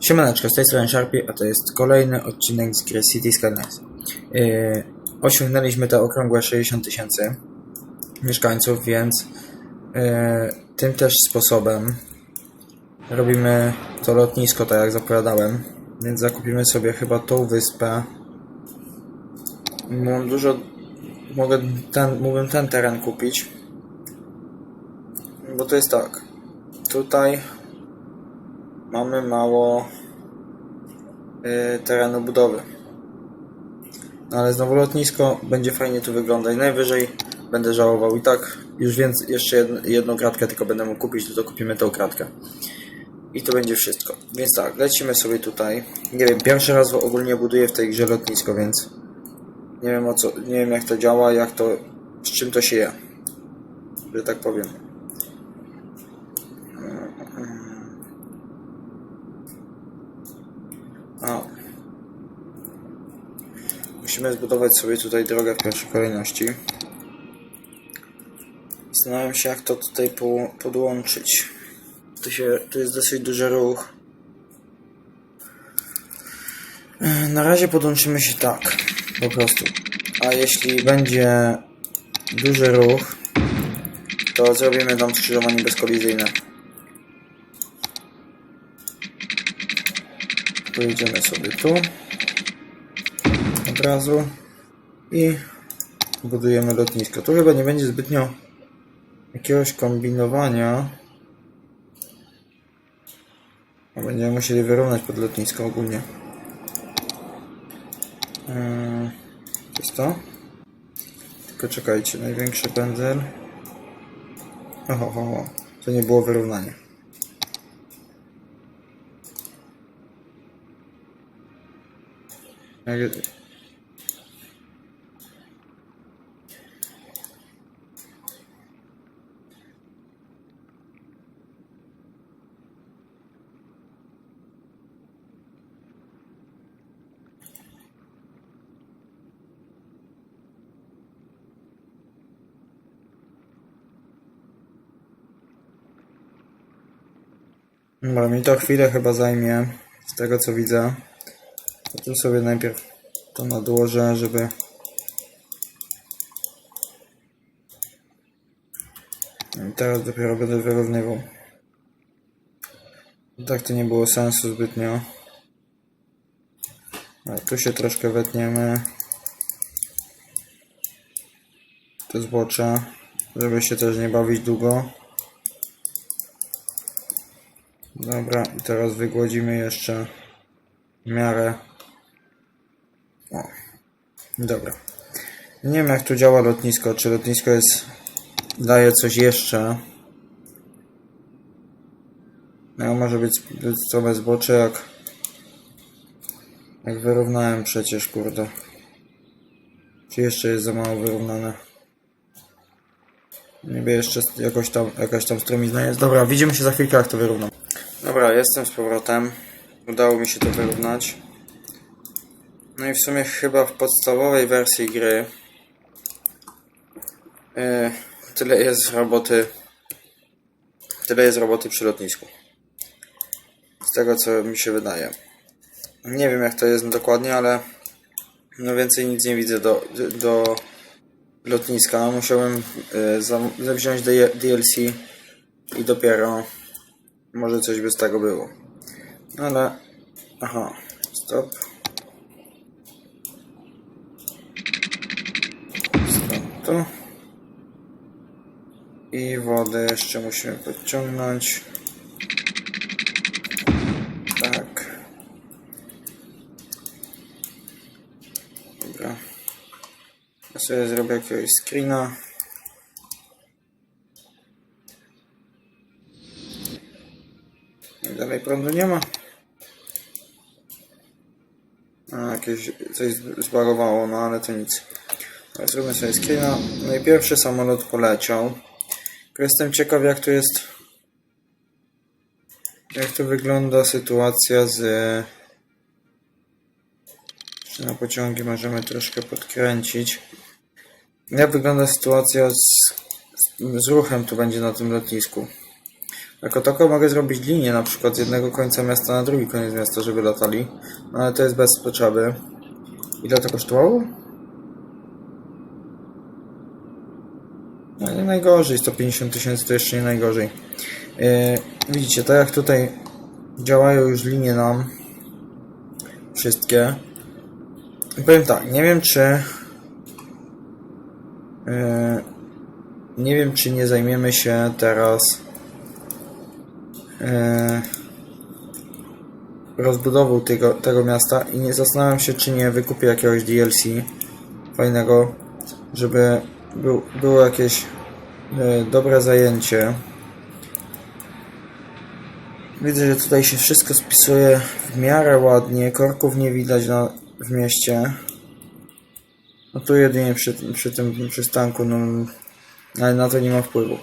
Siemaneczko, z tej strony Sharpie, a to jest kolejny odcinek z gry City Skylines. Yy, osiągnęliśmy te okrągłe 60 tysięcy mieszkańców, więc yy, tym też sposobem robimy to lotnisko, tak jak zapowiadałem. Więc zakupimy sobie chyba tą wyspę. Mam dużo... Mogę ten, mógłbym ten teren kupić. Bo to jest tak. Tutaj mamy mało y, terenu budowy. No ale znowu lotnisko będzie fajnie tu wyglądać. Najwyżej będę żałował i tak już więc jeszcze jedn, jedną kratkę tylko będę mógł kupić, to kupimy tą kratkę. I to będzie wszystko. Więc tak, lecimy sobie tutaj. Nie wiem, pierwszy raz ogólnie buduję w tej grze lotnisko, więc nie wiem o co, nie wiem jak to działa, jak to, z czym to się je. Że tak powiem. A. Musimy zbudować sobie tutaj drogę w pierwszej kolejności. Zastanawiam się, jak to tutaj po, podłączyć. Tu, się, tu jest dosyć duży ruch. Na razie podłączymy się tak, po prostu. A jeśli będzie duży ruch, to zrobimy tam skrzyżowanie bezkolizyjne. Pojedziemy sobie tu razu i budujemy lotnisko. Tu chyba nie będzie zbytnio jakiegoś kombinowania. Będziemy musieli wyrównać pod lotnisko ogólnie. Eee, jest to? Tylko czekajcie, największy pędzel. Oho, oho, oho. To nie było wyrównanie. Jak... Dobra, mi to chwilę chyba zajmie, z tego co widzę. To tu sobie najpierw to nadłożę, żeby... I teraz dopiero będę wyrównywał. Tak to nie było sensu zbytnio. Ale tu się troszkę wetniemy. To zbocze, żeby się też nie bawić długo. Dobra, teraz wygłodzimy jeszcze miarę. O, dobra. Nie wiem jak tu działa lotnisko, czy lotnisko jest daje coś jeszcze. No może być całe zbocze jak jak wyrównałem przecież, kurde. Czy jeszcze jest za mało wyrównane? Niby jeszcze jakoś tam, jakaś tam stromizna jest. Dobra, widzimy się za chwilkę jak to wyrównam. Dobra, jestem z powrotem. Udało mi się to wyrównać. No i w sumie chyba w podstawowej wersji gry yy, tyle jest roboty tyle jest roboty przy lotnisku. Z tego co mi się wydaje. Nie wiem jak to jest dokładnie, ale no więcej nic nie widzę do, do lotniska. Musiałem yy, zam- wziąć DLC i dopiero może coś by z tego było. Ale. Aha, stop. Stop tu. I wodę jeszcze musimy podciągnąć. Tak. Dobra. Ja sobie zrobię jakiegoś screena. Dalej prądu nie ma. A, jakieś coś zbagowało, no ale to nic. Zrobimy sobie screena. No samolot poleciał. Jestem ciekaw jak tu jest jak tu wygląda sytuacja z na pociągi możemy troszkę podkręcić. Jak wygląda sytuacja z, z ruchem tu będzie na tym lotnisku? Jako tako mogę zrobić linię na przykład z jednego końca miasta na drugi koniec miasta, żeby latali. No ale to jest bez potrzeby. Ile to kosztowało? No nie najgorzej, 150 tysięcy to jeszcze nie najgorzej. Yy, widzicie, tak jak tutaj działają już linie nam wszystkie. I powiem tak, nie wiem czy yy, nie wiem czy nie zajmiemy się teraz rozbudową tego, tego miasta i nie zastanawiam się czy nie wykupię jakiegoś DLC fajnego, żeby był, było jakieś yy, dobre zajęcie. Widzę, że tutaj się wszystko spisuje w miarę ładnie. Korków nie widać na, w mieście. No tu jedynie przy, przy tym przystanku, no ale na to nie ma wpływu.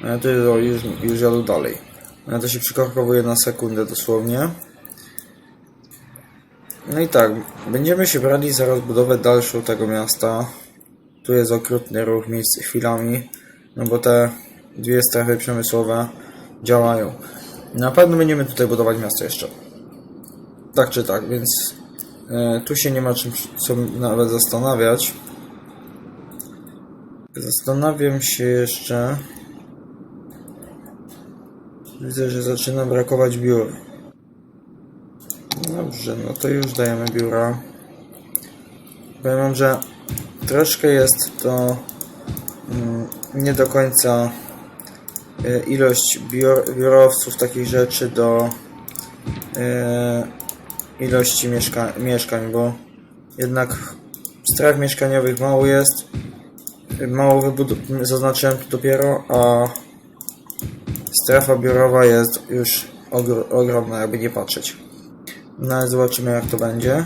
To jest- o, już, już jadą dalej. Ale to się przykorkowuje na sekundę dosłownie. No i tak, będziemy się brali za rozbudowę dalszą tego miasta. Tu jest okrutny ruch miejsc chwilami, no bo te dwie strefy przemysłowe działają. Na pewno będziemy tutaj budować miasto jeszcze. Tak czy tak, więc e, tu się nie ma czym co nawet zastanawiać. Zastanawiam się jeszcze. Widzę, że zaczyna brakować biur. Dobrze, no to już dajemy biura. Powiem wam, że troszkę jest to mm, nie do końca e, ilość biur, biurowców, takich rzeczy do e, ilości mieszka mieszkań, bo jednak stref mieszkaniowych mało jest. Mało zaznaczyłem tu dopiero, a strefa biurowa jest już ogr- ogromna, jakby nie patrzeć. No ale zobaczymy jak to będzie.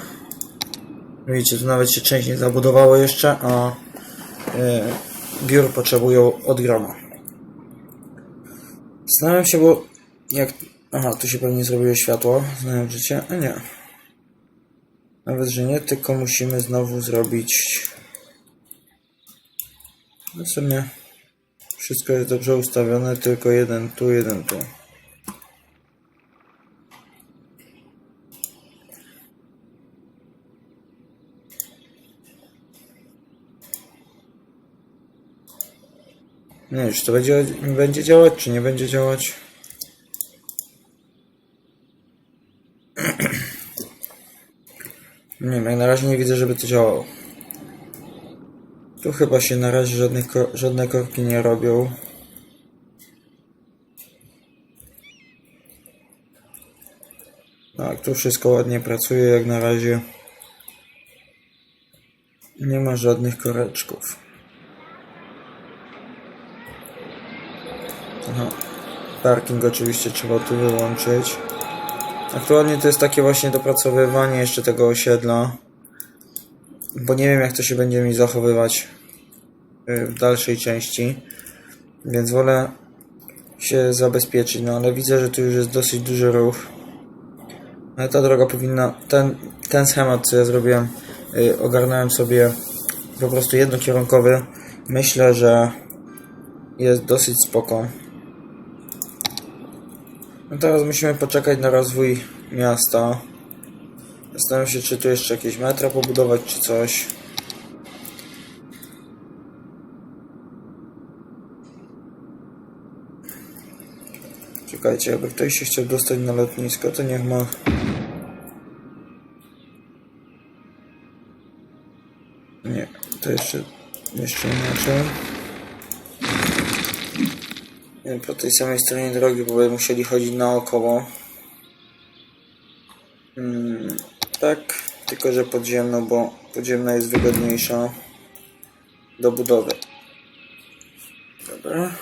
Widzicie, tu nawet się część nie zabudowało jeszcze, a e, biur potrzebują od groma. Zastanawiam się, bo jak... Aha, tu się pewnie zrobiło światło, znając życie. A nie. Nawet, że nie, tylko musimy znowu zrobić... No w sumie wszystko jest dobrze ustawione, tylko jeden tu, jeden tu. Nie wiem, czy to będzie, będzie działać, czy nie będzie działać. Nie wiem, jak na razie nie widzę, żeby to działało. Tu chyba się na razie żadne, ko- żadne korki nie robią. Tak, tu wszystko ładnie pracuje jak na razie. Nie ma żadnych koreczków. Aha. Parking oczywiście trzeba tu wyłączyć. Aktualnie to jest takie właśnie dopracowywanie jeszcze tego osiedla. Bo nie wiem jak to się będzie mi zachowywać y, w dalszej części. Więc wolę się zabezpieczyć. No ale widzę, że tu już jest dosyć duży ruch. Ale ta droga powinna... Ten, ten schemat co ja zrobiłem, y, ogarnąłem sobie po prostu jednokierunkowy. Myślę, że jest dosyć spoko. No teraz musimy poczekać na rozwój miasta. Zastanawiam się, czy tu jeszcze jakieś metra pobudować, czy coś. Czekajcie, jakby ktoś się chciał dostać na lotnisko, to niech ma... Nie, to jeszcze, jeszcze inaczej. Nie, Po tej samej stronie drogi, bo będą musieli chodzić naokoło. Mm, tak, tylko że podziemną, bo podziemna jest wygodniejsza do budowy. Dobra.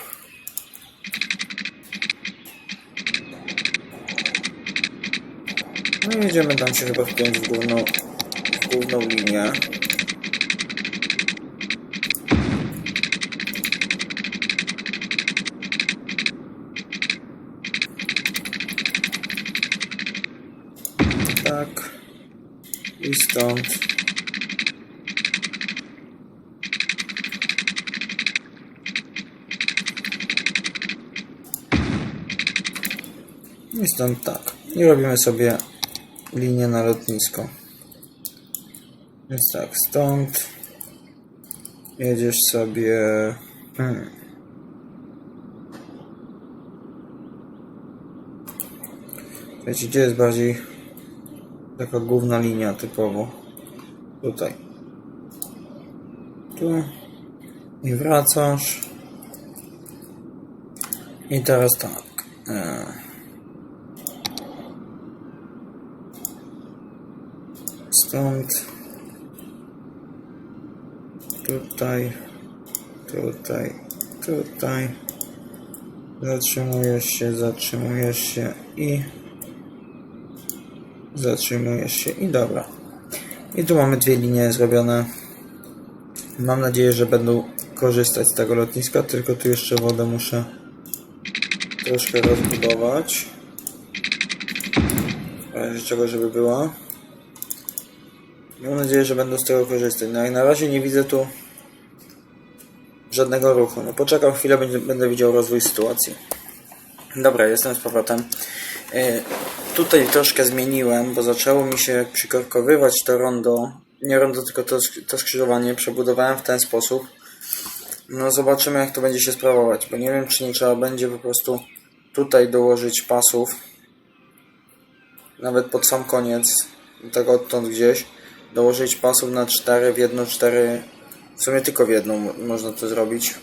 No i jedziemy tam się chyba wpiąć w główną, w główną linię. Tak. I stąd. I stąd tak. I robimy sobie linię na lotnisko. Więc tak, stąd jedziesz sobie. Hmm. Wiecie, gdzie jest bardziej taka główna linia typowo? Tutaj. Tu. I wracasz. I teraz tak. E, Stąd. Tutaj. Tutaj. Tutaj. Zatrzymujesz się, zatrzymujesz się i zatrzymujesz się i dobra. I tu mamy dwie linie zrobione. Mam nadzieję, że będą korzystać z tego lotniska, tylko tu jeszcze wodę muszę troszkę rozbudować. W razie czego, żeby była. Mam nadzieję, że będą z tego korzystać. No i na razie nie widzę tu żadnego ruchu. No poczekam chwilę, będę, będę widział rozwój sytuacji. Dobra, jestem z powrotem. Yy, tutaj troszkę zmieniłem, bo zaczęło mi się przykorkowywać to rondo. Nie rondo, tylko to, to skrzyżowanie. Przebudowałem w ten sposób. No zobaczymy jak to będzie się sprawować, bo nie wiem czy nie trzeba będzie po prostu tutaj dołożyć pasów. Nawet pod sam koniec, tak odtąd gdzieś. Dołożyć pasów na 4 w jedno 4. W sumie tylko w jedną mo- można to zrobić.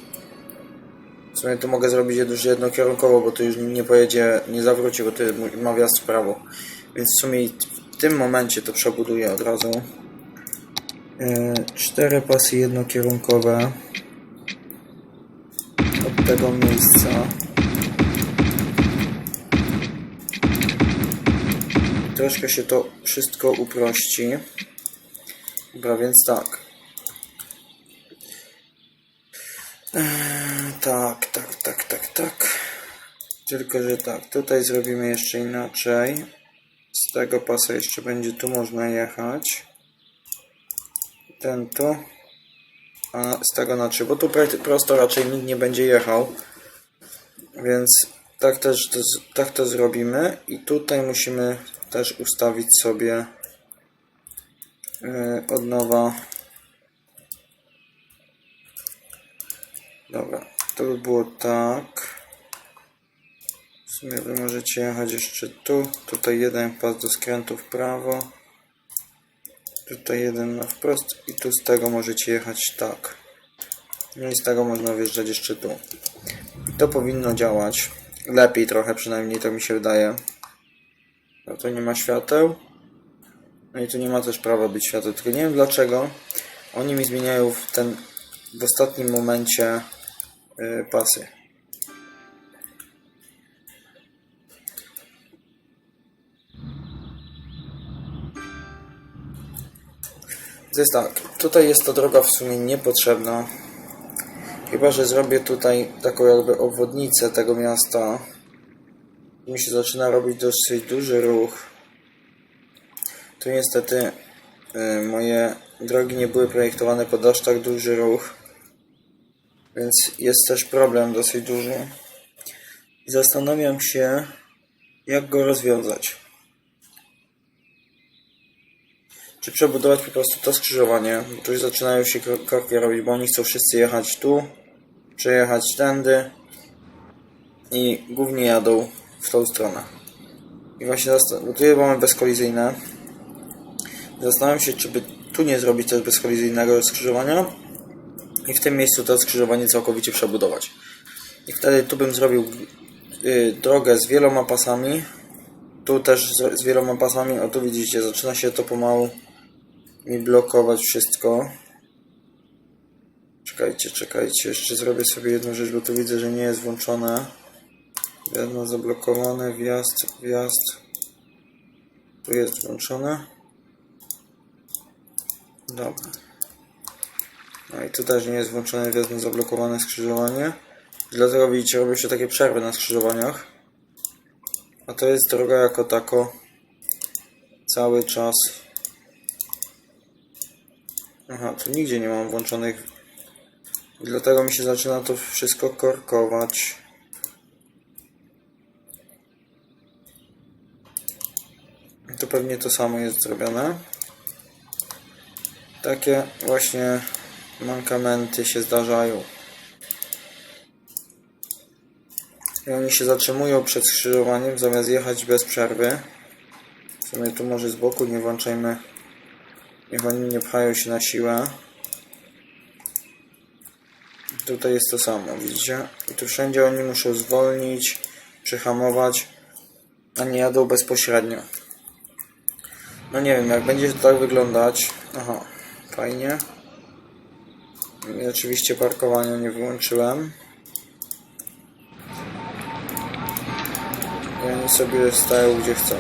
Sumie to mogę zrobić już jednokierunkowo, bo to już nie pojedzie, nie zawróci, bo to ma wjazd w prawo. Więc w sumie w tym momencie to przebuduję od razu. Yy, Cztery pasy jednokierunkowe od tego miejsca. Troszkę się to wszystko uprości. Dobra, więc tak. Eee, tak, tak, tak, tak, tak. Tylko, że tak, tutaj zrobimy jeszcze inaczej. Z tego pasa jeszcze będzie tu można jechać. Ten tu. A z tego na 3, bo tu prosto raczej nikt nie będzie jechał. Więc tak też to, tak to zrobimy. I tutaj musimy też ustawić sobie yy, od nowa. Dobra, to by było tak. W sumie wy możecie jechać jeszcze tu. Tutaj jeden pas do skrętu w prawo. Tutaj jeden na wprost i tu z tego możecie jechać tak. No i z tego można wjeżdżać jeszcze tu. I to powinno działać. Lepiej trochę przynajmniej, to mi się wydaje. No to nie ma świateł. No i tu nie ma też prawa być świateł. Tylko nie wiem dlaczego oni mi zmieniają w ten w ostatnim momencie pasy. To jest tak, tutaj jest to droga w sumie niepotrzebna. Chyba, że zrobię tutaj taką jakby obwodnicę tego miasta. Mi się zaczyna robić dosyć duży ruch. Tu niestety y, moje drogi nie były projektowane pod aż tak duży ruch. Więc jest też problem dosyć duży. Zastanawiam się, jak go rozwiązać. Czy przebudować po prostu to skrzyżowanie, bo tu już zaczynają się korki robić, bo oni chcą wszyscy jechać tu, przejechać tędy i głównie jadą w tą stronę. I właśnie bo tu mamy bezkolizyjne. Zastanawiam się, czy by tu nie zrobić też bezkolizyjnego skrzyżowania i w tym miejscu to skrzyżowanie całkowicie przebudować. I wtedy tu bym zrobił y, drogę z wieloma pasami. Tu też z, wieloma pasami. O tu widzicie, zaczyna się to pomału mi blokować wszystko. Czekajcie, czekajcie. Jeszcze zrobię sobie jedną rzecz, bo tu widzę, że nie jest włączone. Jedno zablokowane, wjazd, wjazd. Tu jest włączone. Dobra. No i tu też nie jest włączone na zablokowane skrzyżowanie. Dlatego widzicie, robią się takie przerwy na skrzyżowaniach. A to jest droga jako tako cały czas. Aha, tu nigdzie nie mam włączonych. Dlatego mi się zaczyna to wszystko korkować. to pewnie to samo jest zrobione. Takie właśnie mankamenty się zdarzają. I oni się zatrzymują przed skrzyżowaniem zamiast jechać bez przerwy. W sumie tu może z boku nie włączajmy. Niech oni nie pchają się na siłę. Tutaj jest to samo, widzicie? I tu wszędzie oni muszą zwolnić, przyhamować, a nie jadą bezpośrednio. No nie wiem, jak będzie to tak wyglądać. Aha, fajnie. I oczywiście parkowania nie wyłączyłem. I oni sobie stają gdzie chcą.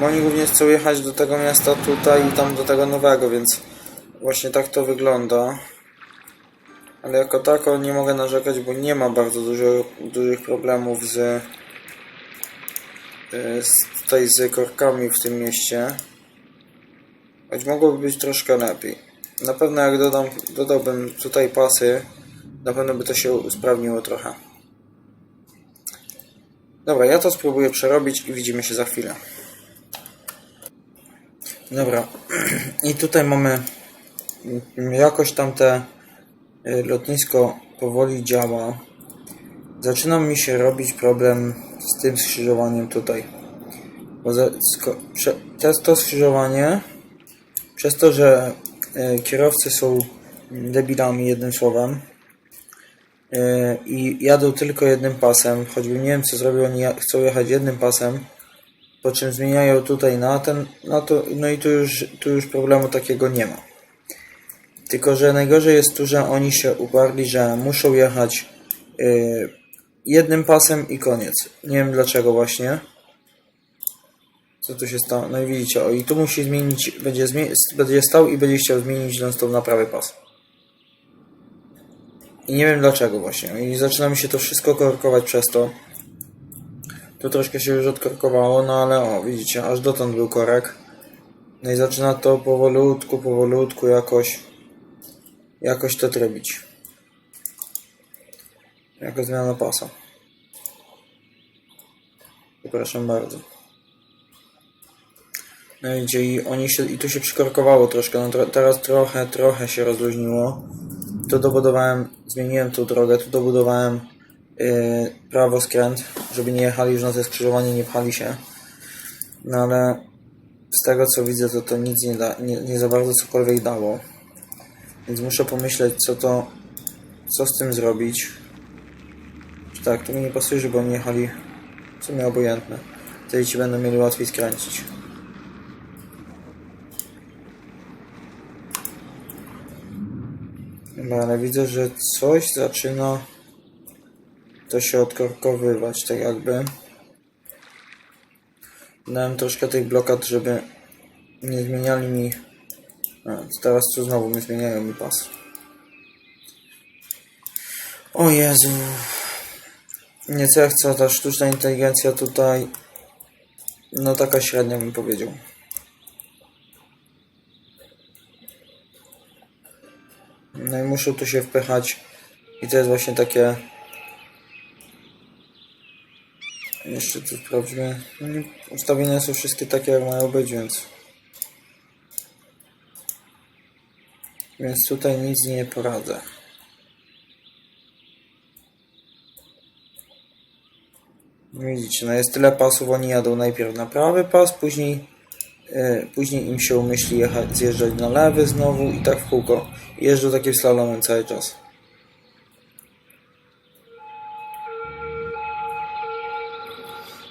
Bo oni głównie chcą jechać do tego miasta tutaj i tam do tego nowego, więc właśnie tak to wygląda. Ale jako tako nie mogę narzekać, bo nie ma bardzo dużo, dużych problemów z, y, z tutaj z korkami w tym mieście. Choć mogłoby być troszkę lepiej. Na pewno jak dodam, dodałbym tutaj pasy, na pewno by to się usprawniło trochę. Dobra, ja to spróbuję przerobić i widzimy się za chwilę. Dobra, i tutaj mamy jakoś tam te lotnisko powoli działa. Zaczyna mi się robić problem z tym skrzyżowaniem tutaj. Bo za, sko, prze, to, skrzyżowanie, przez to, że y, kierowcy są debilami jednym słowem y, i jadą tylko jednym pasem, choćby nie wiem co zrobią, oni chcą jechać jednym pasem, po czym zmieniają tutaj na ten, no to, no i tu już, tu już problemu takiego nie ma. Tylko, że najgorzej jest tu, że oni się uparli, że muszą jechać y, jednym pasem i koniec. Nie wiem dlaczego właśnie. Co tu się stało? No i widzicie, o i tu musi zmienić, będzie, zmie- będzie stał i będzie chciał zmienić non na prawy pas. I nie wiem dlaczego właśnie. I zaczyna mi się to wszystko korkować przez to. Tu troszkę się już odkorkowało, no ale o, widzicie, aż dotąd był korek. No i zaczyna to powolutku, powolutku jakoś, jakoś to trybić. Jako zmiana pasa. Przepraszam bardzo. No i i oni się, i tu się przykorkowało troszkę, no tro, teraz trochę, trochę się rozluźniło. Tu dobudowałem, zmieniłem tą drogę, tu dobudowałem yy, prawo skręt, żeby nie jechali już na te skrzyżowanie, nie pchali się. No ale z tego co widzę, to to nic nie, da, nie, nie za bardzo cokolwiek dało. Więc muszę pomyśleć, co to, co z tym zrobić. Tak, to mi nie pasuje, żeby oni jechali w sumie obojętne. Wtedy ci będą mieli łatwiej skręcić. Dobra, ale widzę, że coś zaczyna to się odkorkowywać, tak jakby. Dałem troszkę tych blokad, żeby nie zmieniali mi. A, teraz tu znowu mi zmieniają mi pas. O Jezu. Nie co ja chcę, ta sztuczna inteligencja tutaj. No taka średnia bym powiedział. No i muszę tu się wpychać. I to jest właśnie takie. Jeszcze tu sprawdźmy. No Ustawienia są wszystkie takie jak mają być, więc. Więc tutaj nic nie poradzę. Widzicie, no jest tyle pasów, oni jadą najpierw na prawy pas, później, e, później im się umyśli jechać, zjeżdżać na lewy znowu i tak w kółko. Jeżdżą takim slalomem cały czas.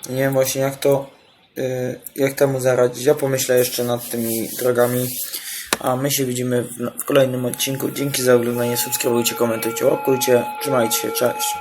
Nie wiem właśnie jak to, y, jak temu zaradzić. Ja pomyślę jeszcze nad tymi drogami. A my się widzimy w, kolejnym odcinku. Dzięki za oglądanie. Subskrybujcie, komentujcie, łapkujcie. Trzymajcie się. Cześć.